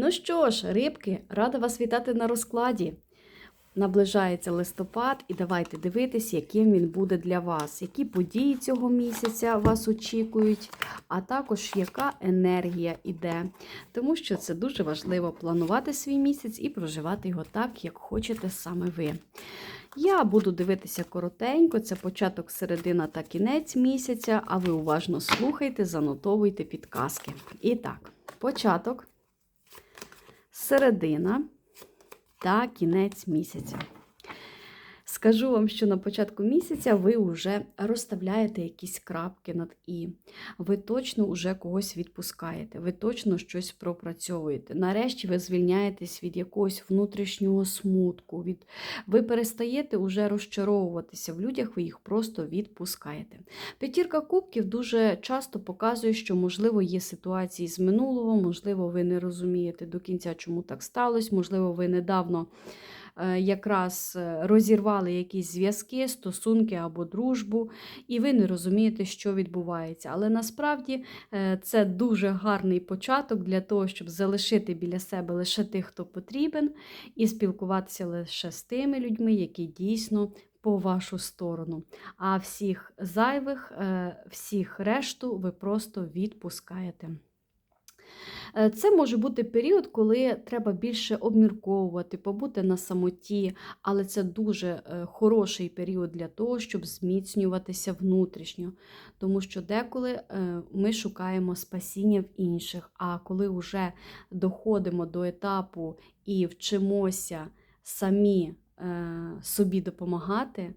Ну що ж, рибки, рада вас вітати на розкладі. Наближається листопад, і давайте дивитись, яким він буде для вас, які події цього місяця вас очікують, а також яка енергія іде. Тому що це дуже важливо планувати свій місяць і проживати його так, як хочете саме ви. Я буду дивитися коротенько, це початок, середина та кінець місяця, а ви уважно слухайте, занотовуйте підказки. І так, початок, середина та кінець місяця. Скажу вам, що на початку місяця ви вже розставляєте якісь крапки над І. Ви точно вже когось відпускаєте, ви точно щось пропрацьовуєте. Нарешті ви звільняєтесь від якогось внутрішнього смутку. Від... Ви перестаєте вже розчаровуватися в людях, ви їх просто відпускаєте. П'ятірка кубків дуже часто показує, що, можливо, є ситуації з минулого, можливо, ви не розумієте до кінця, чому так сталося, можливо, ви недавно якраз розірвали якісь зв'язки, стосунки або дружбу, і ви не розумієте, що відбувається. Але насправді це дуже гарний початок для того, щоб залишити біля себе лише тих, хто потрібен, і спілкуватися лише з тими людьми, які дійсно. По вашу сторону. А всіх зайвих, всіх решту ви просто відпускаєте. Е, це може бути період, коли треба більше обмірковувати, побути на самоті, але це дуже е, хороший період для того, щоб зміцнюватися внутрішньо. Тому що деколи е, ми шукаємо спасіння в інших, а коли вже доходимо до етапу і вчимося самі собі допомагати.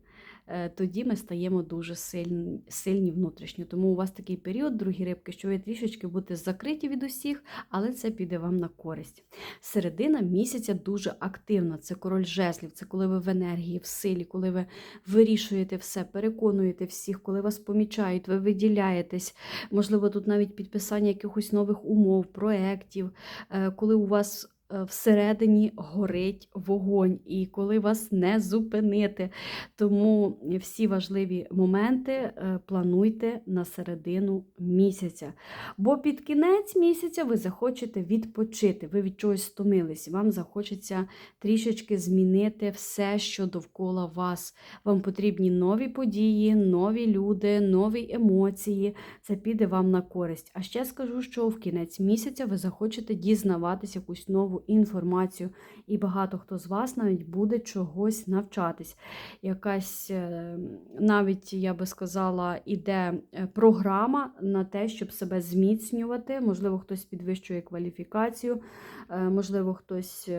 Е, тоді ми стаємо дуже сильні сильні внутрішньо. Тому у вас такий період, другі рибки, що ви трішечки будете закриті від усіх, але це піде вам на користь. Середина місяця дуже активна. Це король жезлів, це коли ви в енергії, в силі, коли ви вирішуєте все, переконуєте всіх, коли вас помічають, ви виділяєтесь. Можливо, тут навіть підписання якихось нових умов, проєктів, е, коли у вас. Е, всередині горить вогонь, і коли вас не зупинити. Тому всі важливі моменти е, плануйте на середину місяця. Бо під кінець місяця ви захочете відпочити, ви від чогось стомились, вам захочеться трішечки змінити все, що довкола вас. Вам потрібні нові події, нові люди, нові емоції. Це піде вам на користь. А ще скажу, що в кінець місяця ви захочете дізнаватися якусь нову інформацію, і багато хто з вас навіть буде чогось навчатись. Якась, е, навіть, я би сказала, іде е, програма на те, щоб себе зміцнювати. Можливо, хтось підвищує кваліфікацію, е, можливо, хтось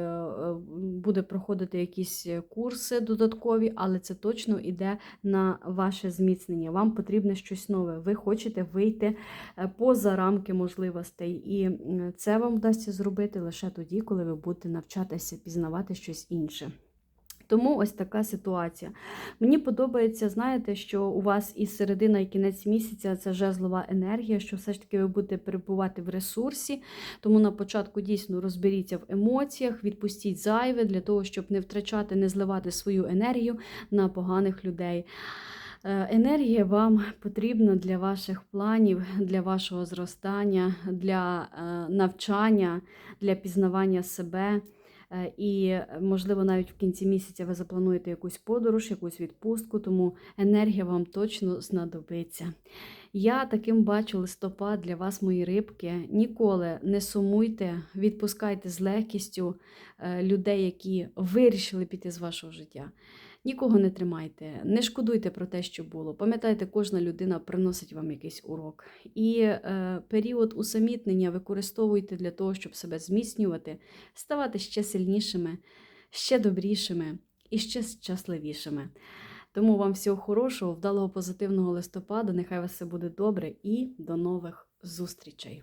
буде проходити якісь курси додаткові, але це точно йде на ваше зміцнення. Вам потрібне щось нове. Ви хочете вийти поза рамки можливостей. І це вам вдасться зробити лише тоді, коли ви будете навчатися пізнавати щось інше. Тому ось така ситуація. Мені подобається, знаєте, що у вас і середина, і кінець місяця це жезлова енергія, що все ж таки ви будете перебувати в ресурсі. Тому на початку дійсно розберіться в емоціях, відпустіть зайве для того, щоб не втрачати, не зливати свою енергію на поганих людей. Е, енергія вам потрібна для ваших планів, для вашого зростання, для е, навчання, для пізнавання себе. Е, і, можливо, навіть в кінці місяця ви заплануєте якусь подорож, якусь відпустку, тому енергія вам точно знадобиться. Я таким бачу листопад для вас, мої рибки. Ніколи не сумуйте, відпускайте з легкістю людей, які вирішили піти з вашого життя. Нікого не тримайте, не шкодуйте про те, що було. Пам'ятайте, кожна людина приносить вам якийсь урок. І е, період усамітнення використовуйте для того, щоб себе зміцнювати, ставати ще сильнішими, ще добрішими і ще щасливішими. Тому вам всього хорошого, вдалого позитивного листопада. Нехай вас все буде добре і до нових зустрічей!